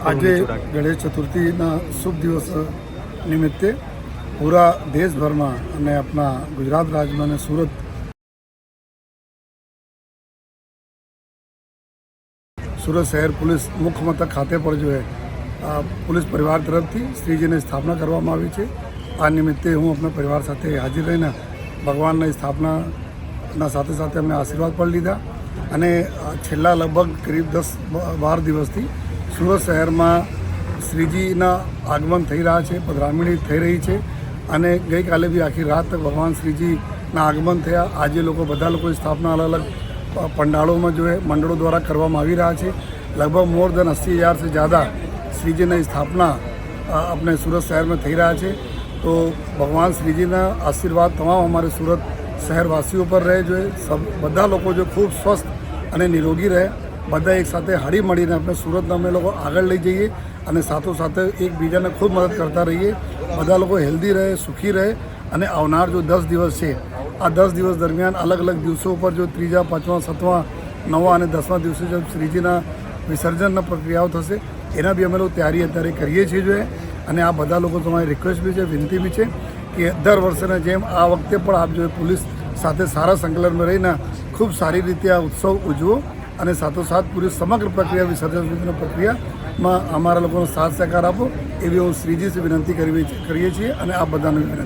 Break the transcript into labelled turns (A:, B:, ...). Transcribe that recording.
A: આજે ગણેશ ચતુર્થીના શુભ દિવસ નિમિત્તે પૂરા દેશભરમાં અને આપણા ગુજરાત રાજ્યમાં અને સુરત સુરત શહેર પોલીસ મુખ્ય મથક ખાતે પર જો પોલીસ પરિવાર તરફથી શ્રીજીની સ્થાપના કરવામાં આવી છે. આ નિમિત્તે હું આપણા પરિવાર સાથે હાજર રહીને ભગવાનની સ્થાપનાના સાથે સાથે અમને આશીર્વાદ પણ લીધા. અને છેલ્લા લગભગ કરીબ દસ બાર દિવસથી સુરત શહેરમાં શ્રીજીના આગમન થઈ રહ્યા છે, પધરામણી થઈ રહી છે અને ગઈકાલે બી આખી રાત ભગવાન શ્રીજીના આગમન થયા. આજે લોકો બધા લોકોની સ્થાપના અલગ અલગ પંડાળોમાં જોઈએ મંડળો દ્વારા કરવામાં આવી રહ્યા છે. લગભગ મોર દેન અસ્સી હજારથી જ્યાદા શ્રીજીની સ્થાપના આપણે સુરત શહેરમાં થઈ રહ્યા છે. તો ભગવાન શ્રીજીના આશીર્વાદ તમામ અમારે સુરત શહેરવાસીઓ પર રહે જોઈએ બધા લોકો જો ખૂબ સ્વસ્થ અને નિરોગી રહે બધા એક સાથે હળી મળીને આપણે સુરતને અમે લોકો આગળ લઈ જઈએ અને સાથોસાથે એકબીજાને ખૂબ મદદ કરતા રહીએ. બધા લોકો હેલ્ધી રહે, સુખી રહે અને આવનાર જો દસ દિવસ છે, આ દસ દિવસ દરમિયાન અલગ અલગ દિવસો ઉપર જો ત્રીજા, પાંચમા, સાતમા નવા અને દસમા દિવસે જો શ્રીજીના વિસર્જનના પ્રક્રિયાઓ થશે, એના બી અમે લોકો તૈયારી અત્યારે કરીએ છીએ જોઈએ. અને આ બધા લોકો તમારી રિક્વેસ્ટ બી છે, વિનંતી બી છે કે દર વર્ષેના જેમ આ વખતે પણ આપ જો પોલીસ સાથે સારા સંકલનમાં રહીને ખૂબ સારી રીતે આ ઉત્સવ ઉજવો. અને સાથોસાથ પૂરી સમગ્ર પ્રક્રિયા વિસર્જન સુધીની પ્રક્રિયામાં અમારા લોકોનો સાથ સહકાર આપો, એવી હું શ્રીજી વિનંતી કરીએ છીએ અને આ બધાને વિનંતી